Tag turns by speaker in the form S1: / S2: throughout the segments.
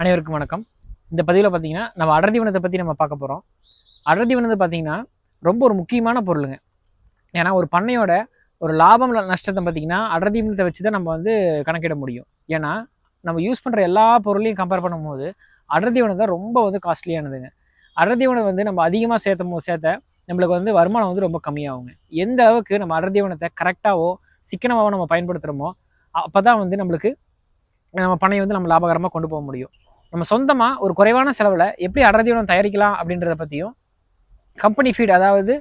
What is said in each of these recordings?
S1: அனைவருக்கும் வணக்கம். இந்த பதிவில் பார்த்தீங்கன்னா நம்ம அடர் தீவனத்தை பற்றி நம்ம பார்க்க போகிறோம் அடர் தீவனத்தை பார்த்தீங்கன்னா ரொம்ப ஒரு முக்கியமான பொருளுங்க. ஏன்னா ஒரு பண்ணையோட ஒரு லாபம் நஷ்டத்தை பார்த்தீங்கன்னா அடர் தீவனத்தை வச்சு தான் நம்ம வந்து கணக்கிட முடியும். ஏன்னா நம்ம யூஸ் பண்ணுற எல்லா பொருளையும் கம்பேர் பண்ணும்போது அடர் தீவனம் தான் ரொம்ப வந்து காஸ்ட்லியானதுங்க அடர் தீவனம் வந்து நம்ம அதிகமாக சேர்த்தமோ சேர்த்த நம்மளுக்கு வந்து வருமானம் வந்து ரொம்ப கம்மியாகுங்க. எந்த அளவுக்கு நம்ம அடர் தீவனத்தை கரெக்டாகவோ சிக்கனமாகவோ நம்ம பயன்படுத்துகிறோமோ அப்போ தான் வந்து நம்மளுக்கு நம்ம பண்ணையை வந்து நம்ம லாபகரமாக கொண்டு போக முடியும். நம்ம சொந்தமாக ஒரு குறைவான செலவில் எப்படி அடர் தீவனம் தயாரிக்கலாம் அப்படின்றத பற்றியும் கம்பெனி ஃபீட் அதாவது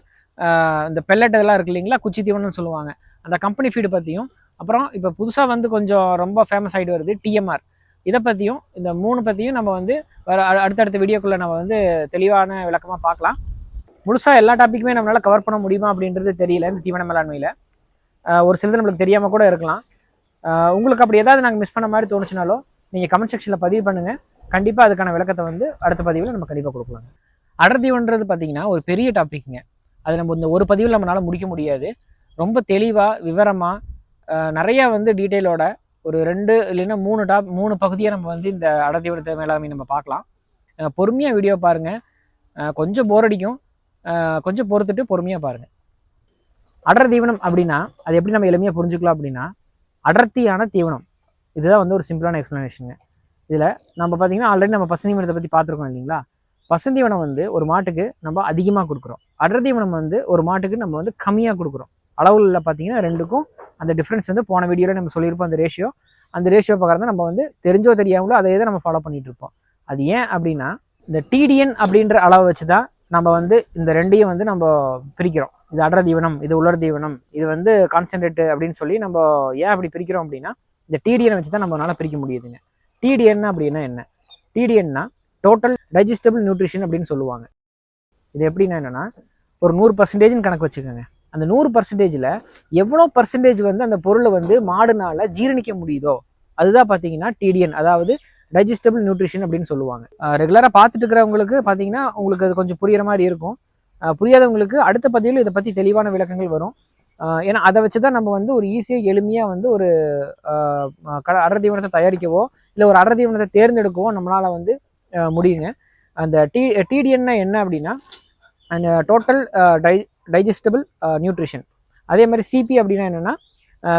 S1: இந்த பெல்லட் இதெல்லாம் இருக்கு இல்லைங்களா குச்சி தீவனம்னு சொல்லுவாங்க. அந்த கம்பெனி ஃபீடு பற்றியும் அப்புறம் இப்போ புதுசாக வந்து கொஞ்சம் ரொம்ப ஃபேமஸ் ஆகிட்டு வருது டிஎம்ஆர் இதை பற்றியும் இந்த மூணு பற்றியும் நம்ம வந்து அ- அடுத்தடுத்த வீடியோக்குள்ளே நம்ம வந்து தெளிவான விளக்கமாக பார்க்கலாம் முழுசாக எல்லா டாப்பிக்குமே நம்மளால் கவர் பண்ண முடியுமா அப்படின்றது தெரியல இந்த தீவன மேலாண்மையில். ஒரு சிலது நம்மளுக்கு தெரியாமல் கூட இருக்கலாம். உங்களுக்கு அப்படி ஏதாவது நாங்கள் மிஸ் பண்ண மாதிரி தோணுச்சுனாலோ நீங்கள் கமெண்ட் செக்ஷனில் பதிவு பண்ணுங்கள் கண்டிப்பாக அதுக்கான விளக்கத்தை வந்து அடுத்த பதிவில் நம்ம கண்டிப்பாக கொடுக்கலாங்க. அடர் தீவனன்றது ஒரு பெரிய டாப்பிக்குங்க அது நம்ம இந்த ஒரு பதிவில் நம்மளால முடிக்க முடியாது. ரொம்ப தெளிவாக விவரமாக நிறையா வந்து டீட்டெயிலோட ஒரு ரெண்டு இல்லைன்னா மூணு டாப் மூணு பகுதியை நம்ம வந்து இந்த அடர் தீவனத்தை மேலாண்மை நம்ம பார்க்கலாம். பொறுமையாக வீடியோ பாருங்கள் கொஞ்சம் போர் அடிக்கும். கொஞ்சம் பொறுத்துட்டு பொறுமையாக பாருங்கள் அடர் தீவனம் அப்படின்னா அது எப்படி நம்ம எளிமையாக புரிஞ்சுக்கலாம் அப்படின்னா அடர்த்தியான தீவனம். இதுதான் வந்து ஒரு சிம்பிளான எக்ஸ்ப்ளனேஷனுங்க இதில் நம்ம பார்த்தீங்கன்னா ஆல்ரெடி நம்ம பசுந்தீவனத்தை பற்றி பார்த்துருக்கோம் இல்லைங்களா? பசுந்தீவனம் வந்து ஒரு மாட்டுக்கு நம்ம அதிகமாக கொடுக்குறோம். அடர் தீவனம் வந்து ஒரு மாட்டுக்கு நம்ம வந்து கம்மியாக கொடுக்குறோம். அளவுல பார்த்தீங்கன்னா ரெண்டுக்கும் அந்த டிஃப்ரென்ஸ் வந்து போன வீடியோவில் நம்ம சொல்லியிருப்போம் அந்த ரேஷியோ அந்த ரேஷியோ பார்க்குறது தான் நம்ம வந்து தெரிஞ்சோ தெரியாமலோ அதை தான் நம்ம ஃபாலோ பண்ணிகிட்ருப்போம் இருப்போம். அது ஏன் அப்படின்னா இந்த டிடிஎன் அப்படின்ற அளவை வச்சு தான் நம்ம வந்து இந்த ரெண்டையும் வந்து நம்ம பிரிக்கிறோம். இது அடர் தீவனம் இது உலர் தீவனம் இது வந்து கான்சென்ட்ரேட்டு அப்படின்னு சொல்லி நம்ம ஏன் அப்படி பிரிக்கிறோம் அப்படின்னா இந்த டிடிஎனை வச்சு தான் நம்மளால பிரிக்க முடியுதுங்க. டிடிஎன் அப்படின்னா என்ன? டிடிஎன்னா டோட்டல் டைஜஸ்டபிள் நியூட்ரிஷன் அப்படின்னு சொல்லுவாங்க. இது எப்படின்னா என்னென்னா ஒரு நூறு பர்சன்டேஜ்னு கணக்கு வச்சுக்கோங்க. அந்த நூறு பர்சன்டேஜில் எவ்வளோ பர்சன்டேஜ் வந்து அந்த பொருளை வந்து மாடுனால ஜீரணிக்க முடியுதோ அதுதான் பார்த்தீங்கன்னா டிடிஎன் அதாவது டைஜஸ்டபிள் நியூட்ரிஷன் அப்படின்னு சொல்லுவாங்க. ரெகுலராக பார்த்துட்டு இருக்கிறவங்களுக்கு பார்த்தீங்கன்னா உங்களுக்கு அது கொஞ்சம் புரியுற மாதிரி இருக்கும். புரியாதவங்களுக்கு அடுத்த பதிவில் இதை பற்றி தெளிவான விளக்கங்கள் வரும். ஏன்னா அதை வச்சு தான் நம்ம வந்து ஒரு ஈஸியாக எளிமையாக வந்து ஒரு க அடர் தீவனத்தை தயாரிக்கவோ இல்லை ஒரு அடர் தீவனத்தை தேர்ந்தெடுக்கவோ நம்மளால் வந்து முடியுங்க. அந்த டி டிடிஎன்னா என்ன அப்படின்னா அந்த டோட்டல் டை டைஜஸ்டபிள் நியூட்ரிஷன் அதே மாதிரி சிபி அப்படின்னா என்னென்னா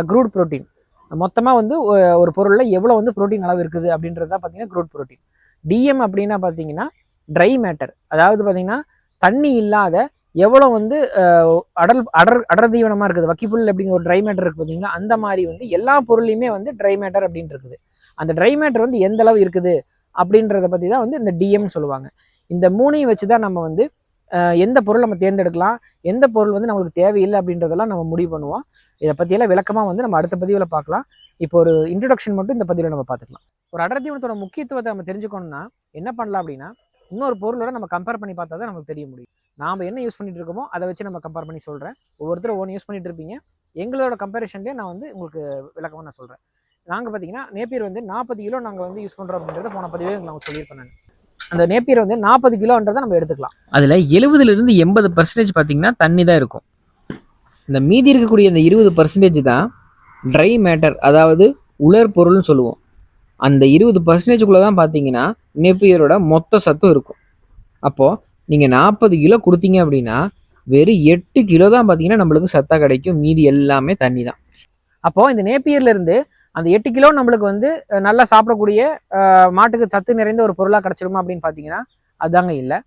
S1: க்ரூட் புரோட்டீன் மொத்தமாக வந்து ஒரு பொருளில் எவ்வளோ வந்து புரோட்டீன் அளவு இருக்குது அப்படின்றது தான் பார்த்தீங்கன்னா க்ரூட் ப்ரோட்டீன் டிஎம் அப்படின்னா பார்த்தீங்கன்னா ட்ரை மேட்டர் அதாவது பார்த்தீங்கன்னா தண்ணி இல்லாத எவ்வளோ வந்து அடல் அடர் அடர் தீவனமாக இருக்குது? வக்கிப்புல் அப்படிங்கிற ஒரு ட்ரை மேட்டர் இருக்குது பார்த்தீங்களா? அந்த மாதிரி வந்து எல்லா பொருளையுமே வந்து ட்ரை மேட்டர் அப்படின்னு இருக்குது. அந்த ட்ரை மேட்டர் வந்து எந்த அளவு இருக்குது? அப்படின்றத பற்றி தான் வந்து இந்த டிஎம்னு சொல்லுவாங்க. இந்த மூணையும் வச்சு தான் நம்ம வந்து எந்த பொருள் நம்ம தேர்ந்தெடுக்கலாம்? எந்த பொருள் வந்து நம்மளுக்கு தேவையில்லை அப்படின்றதெல்லாம் நம்ம முடிவு பண்ணுவோம். இதை பற்றியெல்லாம் விளக்கமாக வந்து நம்ம அடுத்த பதிவில் பார்க்கலாம். இப்போ ஒரு இன்ட்ரடக்ஷன் மட்டும் இந்த பதிவில் நம்ம பார்த்துக்கலாம். ஒரு அடர் தீவனத்தோட முக்கியத்துவத்தை நம்ம தெரிஞ்சுக்கணும்னா என்ன பண்ணலாம் அப்படின்னா இன்னொரு பொருளோட நம்ம கம்பேர் பண்ணி பார்த்தா தான் நமக்கு தெரிய முடியும். நாம் என்ன யூஸ் பண்ணிட்டு இருக்கோமோ அதை வச்சு நம்ம கம்பேர் பண்ணி சொல்கிறேன் ஒவ்வொருத்தரும் ஒன்று யூஸ் பண்ணிட்டு இருப்பீங்க எங்களோட கம்பேரிஷன்லேயே நான் வந்து உங்களுக்கு விளக்கமாக நான் சொல்கிறேன் நாங்கள் பார்த்தீங்கன்னா நேப்பியர் வந்து நாற்பது கிலோ நாங்கள் வந்து யூஸ் பண்ணுறோம் அப்படின்றத போன பதிவே நான் சொல்லியிருப்பேன் நான். அந்த நேப்பியர் வந்து நாற்பது கிலோன்றதை நம்ம எடுத்துக்கலாம். அதில் எழுபதுலேருந்து எண்பது பர்சன்டேஜ் பார்த்தீங்கன்னா தண்ணி தான் இருக்கும். இந்த மீதி இருக்கக்கூடிய அந்த இருபது பர்சன்டேஜ் தான் ட்ரை மேட்டர் அதாவது உலர் பொருள்னு சொல்லுவோம். அந்த இருபது பர்சன்டேஜுக்குள்ளே தான் பார்த்தீங்கன்னா நெப்பியரோட மொத்த சத்தும் இருக்கும். அப்போது நீங்கள் நாற்பது கிலோ கொடுத்தீங்க அப்படின்னா வெறும் எட்டு கிலோ தான் பார்த்தீங்கன்னா நம்மளுக்கு சத்தாக கிடைக்கும். மீதி எல்லாமே தண்ணி தான். அப்போது இந்த நேப்பியர்லேருந்து அந்த எட்டு கிலோ நம்மளுக்கு வந்து நல்லா சாப்பிடக்கூடிய மாட்டுக்கு சத்து நிறைந்த ஒரு பொருளாக கிடச்சிருமா அப்படின்னு பார்த்தீங்கன்னா அதாங்க இல்லை.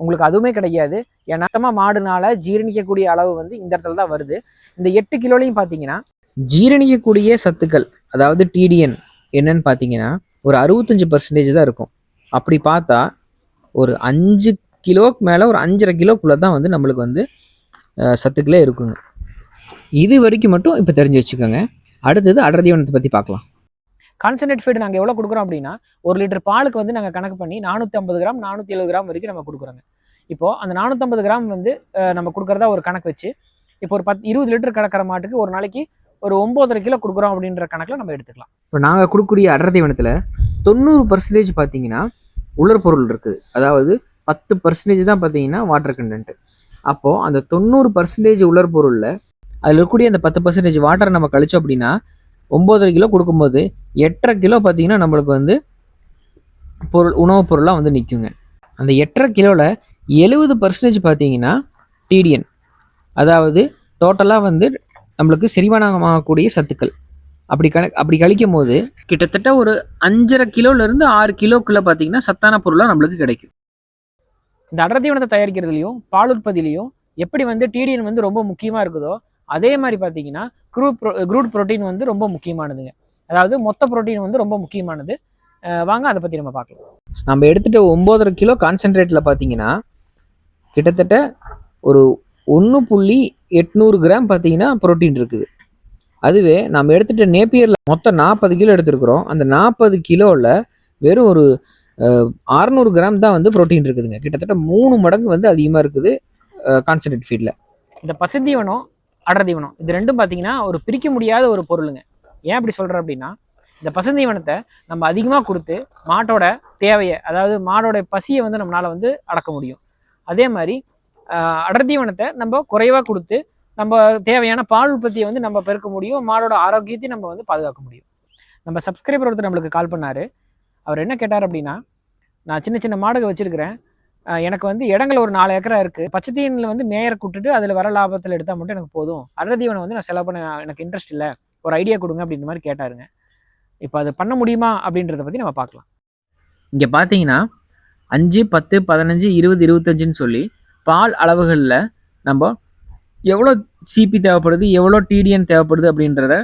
S1: உங்களுக்கு அதுவுமே கிடைக்காது. ஏன்னா மாடுனால ஜீரணிக்கக்கூடிய அளவு வந்து இந்த இடத்துல தான் வருது. இந்த எட்டு கிலோலையும் பார்த்தீங்கன்னா ஜீரணிக்கக்கூடிய சத்துக்கள் அதாவது டிடிஎன் என்னன்னு பார்த்தீங்கன்னா ஒரு அறுபத்தஞ்சு பர்சன்டேஜ் தான் இருக்கும். அப்படி பார்த்தா ஒரு அஞ்சு கிலோக்கு மேலே ஒரு அஞ்சரை கிலோக்குள்ளே தான் வந்து நம்மளுக்கு வந்து சத்துக்களே இருக்குங்க. இது வரைக்கும் மட்டும் இப்போ தெரிஞ்சு வச்சுக்கோங்க. அடுத்தது அடர் தீவனத்தை பற்றி பார்க்கலாம். கான்சன்ட்ரேட் ஃபீடு நாங்கள் எவ்வளோ கொடுக்குறோம் அப்படின்னா ஒரு லிட்டர் பாலுக்கு வந்து நாங்கள் கணக்கு பண்ணி நானூற்றி ஐம்பது கிராம் நானூற்றி எழுபது கிராம் வரைக்கும் நம்ம கொடுக்குறோங்க. இப்போது அந்த நானூற்றம்பது கிராம் வந்து நம்ம கொடுக்குறதா ஒரு கணக்கு வச்சு இப்போ ஒரு பத்து இருபது லிட்டர் கறக்கிற மாட்டுக்கு ஒரு நாளைக்கு ஒரு ஒம்போதரை கிலோ கொடுக்குறோம் அப்படின்ற கணக்கில் நம்ம எடுத்துக்கலாம். இப்போ நாங்கள் கொடுக்கக்கூடிய அடர் தீவனத்தில் தொண்ணூறு பர்சன்டேஜ் பார்த்தீங்கன்னா உலர் பொருள் இருக்குது. அதாவது பத்து பர்சன்டேஜ் தான் பார்த்தீங்கன்னா வாட்டர் கண்டென்ட்டு அப்போது அந்த தொண்ணூறு பர்சன்டேஜ் உலர் பொருளில் அதில் இருக்கக்கூடிய அந்த பத்து பர்சன்டேஜ் வாட்டரை நம்ம கழிச்சோம் அப்படின்னா ஒம்போதரை கிலோ கொடுக்கும்போது எட்டரை கிலோ பார்த்தீங்கன்னா நம்மளுக்கு வந்து பொருள் உணவுப் பொருளாக வந்து நிற்குங்க அந்த எட்டரை கிலோவில் எழுபது பர்சன்டேஜ் பார்த்தீங்கன்னா டிடிஎன் அதாவது டோட்டலாக வந்து நம்மளுக்கு செரிமானமாகக்கூடிய சத்துக்கள். அப்படி கண அப்படி கழிக்கும் போது கிட்டத்தட்ட ஒரு அஞ்சரை கிலோலேருந்து ஆறு கிலோக்குள்ளே பார்த்தீங்கன்னா சத்தான பொருளாக நம்மளுக்கு கிடைக்கும். இந்த அடர் தீவனத்தை தயாரிக்கிறதுலையும் பால் உற்பத்திலையும் எப்படி வந்து டிடிஎன் வந்து ரொம்ப முக்கியமாக இருக்குதோ அதே மாதிரி பார்த்தீங்கன்னா க்ரூட் ப்ரோ குரூட் ப்ரோட்டீன் வந்து ரொம்ப முக்கியமானதுங்க. அதாவது மொத்த ப்ரோட்டீன் வந்து ரொம்ப முக்கியமானது. வாங்க அதை பற்றி நம்ம பார்க்கலாம். நம்ம எடுத்துகிட்ட ஒம்போதரை கிலோ கான்சென்ட்ரேட்டில் பார்த்தீங்கன்னா கிட்டத்தட்ட ஒரு ஒன்று புள்ளி எட்நூறு கிராம் பார்த்தீங்கன்னா ப்ரோட்டீன் இருக்குது. அதுவே நம்ம எடுத்துகிட்ட நேப்பியரில் மொத்தம் நாற்பது கிலோ எடுத்துருக்குறோம். அந்த நாற்பது கிலோவில் வெறும் ஒரு அறநூறு கிராம் தான் வந்து ப்ரோட்டீன் இருக்குதுங்க. கிட்டத்தட்ட மூணு மடங்கு வந்து அதிகமாக இருக்குது கான்சன்ட்ரேட் ஃபீல்டில் இந்த பசுந்தீவனம் அடர் தீவனம் இது ரெண்டும் பார்த்தீங்கன்னா ஒரு பிரிக்க முடியாத ஒரு பொருளுங்க. ஏன் அப்படி சொல்கிறேன் அப்படின்னா இந்த பசுந்தீவனத்தை நம்ம அதிகமாக கொடுத்து மாட்டோட தேவையை அதாவது மாடோட பசியை வந்து நம்மளால் வந்து அடக்க முடியும். அதே மாதிரி ஆஹ், அடர் தீவனத்தை நம்ம குறைவாக கொடுத்து நம்ம தேவையான பால் உற்பத்தியை வந்து நம்ம பெருக்க முடியும் மாடோட ஆரோக்கியத்தையும் நம்ம வந்து பாதுகாக்க முடியும். நம்ம சப்ஸ்கிரைபர் ஒருத்தர் நம்மளுக்கு கால் பண்ணார். அவர் என்ன கேட்டார் அப்படின்னா நான் சின்ன சின்ன மாடுகள் வச்சுருக்கிறேன். எனக்கு வந்து இடங்கள் ஒரு நாலு ஏக்கரா இருக்குது பச்சை தீவனில் வந்து மேயரை கூட்டுட்டு அதில் வர லாபத்தில் எடுத்தால் மட்டும் எனக்கு போதும். அடர்தீவனை வந்து நான் செலவு பண்ண எனக்கு இன்ட்ரெஸ்ட் இல்லை. ஒரு ஐடியா கொடுங்க அப்படின்ற மாதிரி கேட்டாருங்க. இப்போ அது பண்ண முடியுமா அப்படின்றத பற்றி நம்ம பார்க்கலாம். இங்கே பார்த்தீங்கன்னா அஞ்சு பத்து பதினஞ்சு இருபது இருபத்தஞ்சுன்னு சொல்லி பால் அளவுகளில் நம்ம எவ்வளோ சிபி தேவைப்படுது எவ்வளோ டிடிஎன் தேவைப்படுது அப்படின்றத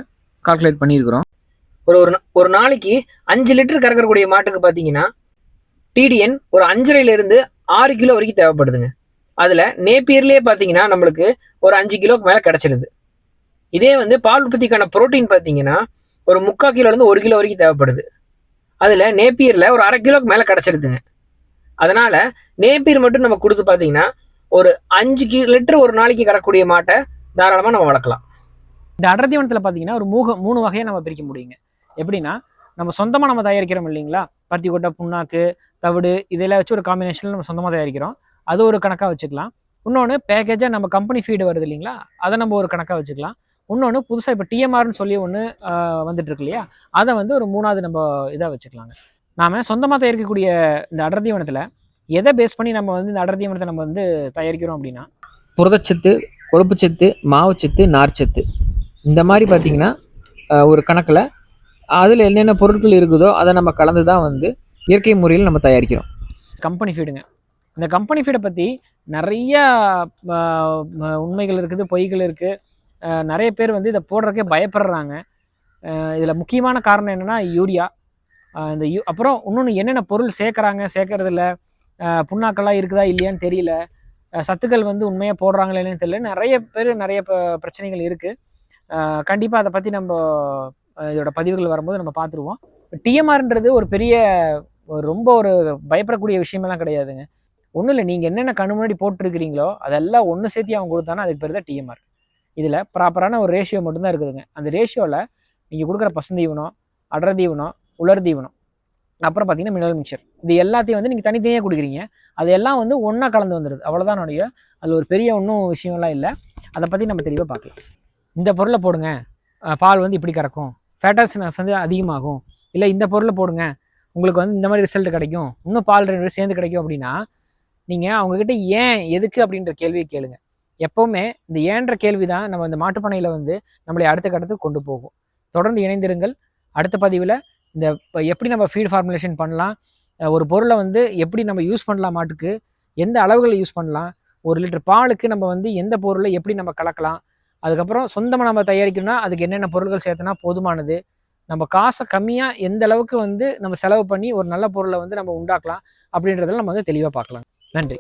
S1: கால்குலேட் பண்ணியிருக்கிறோம். ஒரு ஒரு நா- ஒரு நாளைக்கு அஞ்சு லிட்டர் கறக்கக்கூடிய மாட்டுக்கு பார்த்தீங்கன்னா டிடிஎன் ஒரு அஞ்சரைலேருந்து ஆறு கிலோ வரைக்கும் தேவைப்படுதுங்க. அதில் நேப்பியர்லேயே பார்த்தீங்கன்னா நம்மளுக்கு ஒரு அஞ்சு கிலோக்கு மேலே கிடச்சிடுது இதே வந்து பால் உற்பத்திக்கான புரோட்டீன் பார்த்தீங்கன்னா ஒரு முக்கால் கிலோலேருந்து ஒரு கிலோ வரைக்கும் தேவைப்படுது. அதில் நேப்பியரில் ஒரு அரை கிலோக்கு மேலே கிடச்சிருதுங்க. அதனால் நேப்பியர் மட்டும் நம்ம கொடுத்து பார்த்தீங்கன்னா ஒரு அஞ்சு கி லிட்டர் ஒரு நாளைக்கு கறக்கூடிய மாட்டை தாராளமாக நம்ம வளர்க்கலாம். இந்த அடர் தீவனத்தில் பார்த்தீங்கன்னா ஒரு மூக மூணு வகையை நம்ம பிரிக்க முடியுங்க. எப்படின்னா நம்ம சொந்தமாக நம்ம தயாரிக்கிறோம் இல்லைங்களா? பருத்தி கொட்டை புண்ணாக்கு தவிடு இதெல்லாம் வச்சு ஒரு காம்பினேஷனில் நம்ம சொந்தமாக தயாரிக்கிறோம். அது ஒரு கணக்காக வச்சுக்கலாம். இன்னொன்று பேக்கேஜாக நம்ம கம்பெனி ஃபீடு வருது இல்லைங்களா? அதை நம்ம ஒரு கணக்காக வச்சுக்கலாம். இன்னொன்று புதுசாக இப்போ டிஎம்ஆர்னு சொல்லி ஒன்று வந்துட்டுருக்கு இல்லையா? அதை வந்து ஒரு மூணாவது நம்ம இதாக வச்சுக்கலாங்க. நாம் சொந்தமாக தயாரிக்கக்கூடிய இந்த அடர் தீவனத்தில் எதை பேஸ் பண்ணி நம்ம வந்து இந்த அடர் தீவனத்தை நம்ம வந்து தயாரிக்கிறோம் அப்படின்னா புரதச்சத்து கொழுப்புச்சத்து மாவுச்சத்து நார்ச்சத்து. இந்த மாதிரி பார்த்தீங்கன்னா ஒரு கணக்கில் அதில் என்னென்ன பொருட்கள் இருக்குதோ அதை நம்ம கலந்து தான் வந்து இயற்கை முறையில் நம்ம தயாரிக்கிறோம். கம்பெனி ஃபீடுங்க. இந்த கம்பெனி ஃபீடை பற்றி நிறைய உண்மைகள் இருக்குது பொய்கள் இருக்குது நிறைய பேர் வந்து இதை போடுறதுக்கே பயப்படுறாங்க. இதில் முக்கியமான காரணம் என்னென்னா யூரியா. இந்த யூ அப்புறம் இன்னொன்று என்னென்ன பொருள் சேர்க்குறாங்க சேர்க்கறதில்ல? புண்ணாக்கெல்லாம் இருக்குதா இல்லையான்னு தெரியல. சத்துக்கள் வந்து உண்மையாக போடுறாங்களா இல்லைன்னு தெரியல. நிறைய பேர் நிறைய பிரச்சனைகள் இருக்குது கண்டிப்பாக அதை பற்றி நம்ம இதோட பதிவுகள் வரும்போது நம்ம பார்த்துருவோம். டிஎம்ஆர்ன்றது ஒரு பெரிய ஒரு ரொம்ப ஒரு பயப்படக்கூடிய விஷயமெல்லாம் கிடையாதுங்க. ஒன்றும் இல்லை நீங்கள் என்னென்ன கண்ணு முன்னாடி போட்டிருக்கிறீங்களோ அதெல்லாம் ஒன்று சேர்த்து அவன் கொடுத்தானா அதுக்கு பேர் தான் டிஎம்ஆர். இதில் ப்ராப்பரான ஒரு ரேஷியோ மட்டும்தான் இருக்குதுங்க. அந்த ரேஷியோவில் நீங்கள் கொடுக்குற பசுந்தீவனம் அடர் தீவனம் உலர் தீவனம் அப்புறம் பார்த்தீங்கன்னா மினரல் மிக்சர் இது எல்லாத்தையும் வந்து நீங்கள் தனித்தனியாக கொடுக்குறீங்க. அது எல்லாம் வந்து ஒன்றா கலந்து வந்துடுது அவ்வளோதான் என்னுடைய அதில் ஒரு பெரிய ஒன்றும் விஷயம்லாம் இல்லை. அதை பற்றி நம்ம தெளிவாக பார்க்கலாம். இந்த பொருளை போடுங்க. பால் வந்து இப்படி கறக்கும். ஃபேட்டஸ் வந்து அதிகமாகும். இல்லை இந்த பொருளை போடுங்க. உங்களுக்கு வந்து இந்த மாதிரி ரிசல்ட் கிடைக்கும். இன்னும் பால் ரெண்டு பேரும் சேர்ந்து கிடைக்கும் அப்படின்னா நீங்கள் அவங்கக்கிட்ட ஏன் எதுக்கு அப்படின்ற கேள்வியை கேளுங்க. எப்போவுமே இந்த ஏன்ற கேள்வி தான் நம்ம இந்த மாட்டுப்பனையில் வந்து நம்மளை அடுத்த கட்டத்துக்கு கொண்டு போகும். தொடர்ந்து இணைந்திருங்கள். அடுத்த பதிவில் இந்த எப்படி நம்ம ஃபீட் ஃபார்முலேஷன் பண்ணலாம்? ஒரு பொருளை வந்து எப்படி நம்ம யூஸ் பண்ணலாம் மாட்டுக்கு? எந்த அளவுகளை யூஸ் பண்ணலாம்? ஒரு லிட்டர் பாலுக்கு நம்ம வந்து எந்த பொருளை எப்படி நம்ம கலக்கலாம்? அதுக்கப்புறம் சொந்தமாக நம்ம தயாரிக்கணும்னா அதுக்கு என்னென்ன பொருட்கள் சேர்த்தனா போதுமானது? நம்ம காசை கம்மியாக எந்த அளவுக்கு வந்து நம்ம செலவு பண்ணி ஒரு நல்ல பொருளை வந்து நம்ம உண்டாக்கலாம் அப்படின்றதெல்லாம் நம்ம வந்து தெளிவாக பார்க்கலாம். நன்றி.